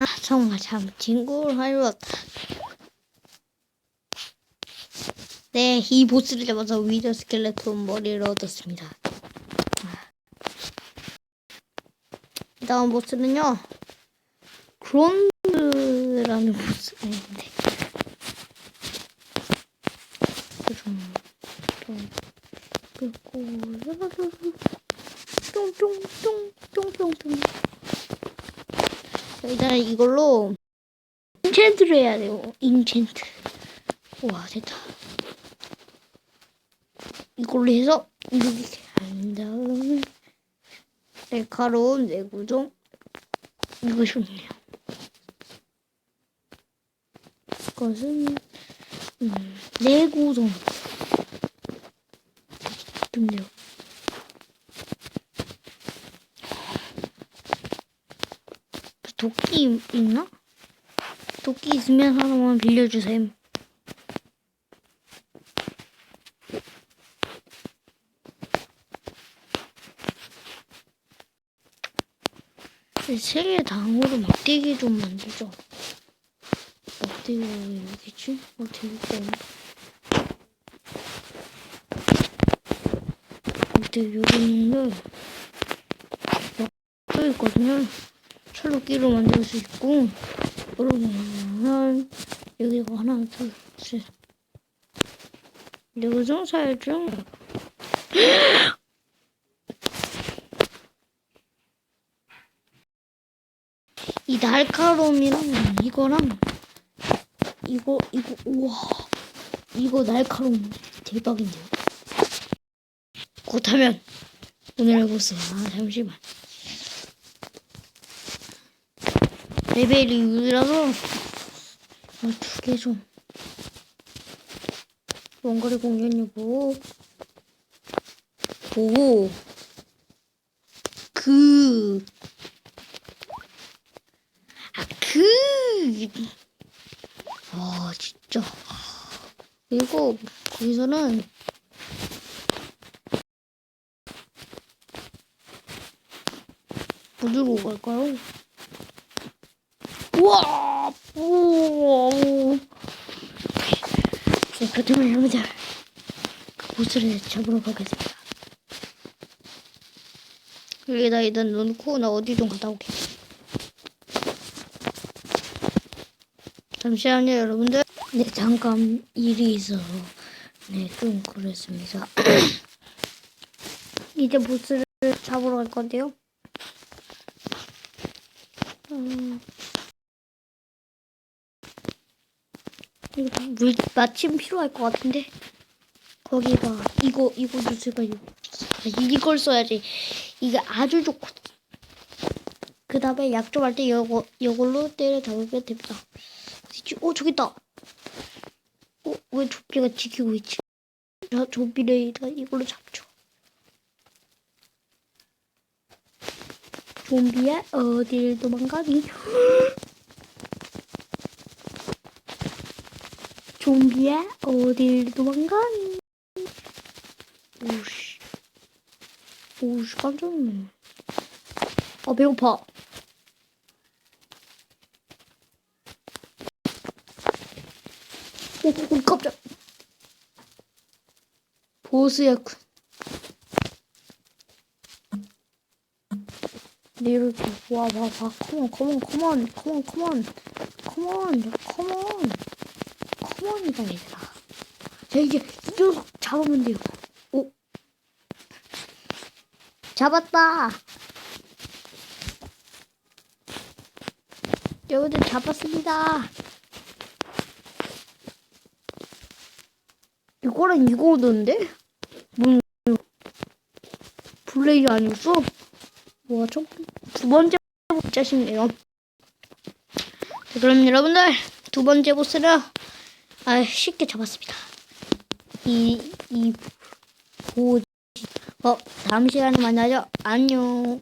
아, 정말 참 친구를 하려 네, 이 보스를 잡아서 위더 스켈레톤 머리를 얻었습니다. 아. 다음 보스는요, 그론드라는 보스가 있는데, 좀, 좀, 그리고, 똥똥똥똥똥똥똥. 일단 이걸로 인챈트를 해야 돼요. 인챈트. 와 됐다. 이걸로 해서 이렇게 한 다음에 날카로운 내구종 이거 좋네요. 이것은 음, 내구종 좋네요. 도끼 있나? 도끼 있으면 하나만 빌려주세요. 세계 당으로 막대기 좀 만들죠. 막대기가 왜 여기지? 막대기가 없네. 막대기 여기 있는데 막대기 있거든요. 철로끼로 만들 수 있고 그러면 여기가 하나 둘셋 내구종 사야죠. 이 날카로움이랑 이거랑 이거 이거 우와 이거 날카로움 대박인데요. 그렇다면 오늘 해보세요. 아 잠시만. 레벨이 6이라서 아, 두개 좀. 원거리 공격력 오. 그. 아, 그. 아, 진짜. 그리고 거기서는 어디로 갈까요? 우와! 우와! 자, 그렇다면 여러분들, 그 보스를 잡으러 가겠습니다. 여기다 일단 놓고 나 어디 좀 갔다 올게. 잠시만요, 여러분들. 네, 잠깐 일이 있어서 네, 좀 그랬습니다. 이제 보스를 잡으러 갈 건데요. 음, 물 마침 필요할 것 같은데 거기가 이거 이거 이거 아, 이걸 써야지 이게 아주 좋고 그 다음에 약점할 때 이거 이걸로 때려 잡으면 됩니다. 어 저기 있다. 어왜 좀비가 지키고 있지? 자 좀비를 이걸로 잡죠. 좀비야 어딜 도망가니? 좀비야? 어딜 도망가니? 오씨. 오씨 깜짝 놀랐네. 아 배고파. 오, 오 깜짝. 보스야군 네, 이렇게 와봐 봐 컴온 컴온 컴온 컴온 컴온 컴온 컴온 컴온이다 얘들아 자 이제 이 녀석 잡으면 돼요 오 잡았다 여러분들 잡았습니다 이거랑 이거 오던데? 뭐 플레이 아니었어? 와, 좀, 두 번째 보자 싶네요. 자, 그럼 여러분들, 두 번째 보스를, 아, 쉽게 잡았습니다. 이, 이, 보, 어, 다음 시간에 만나죠. 안녕.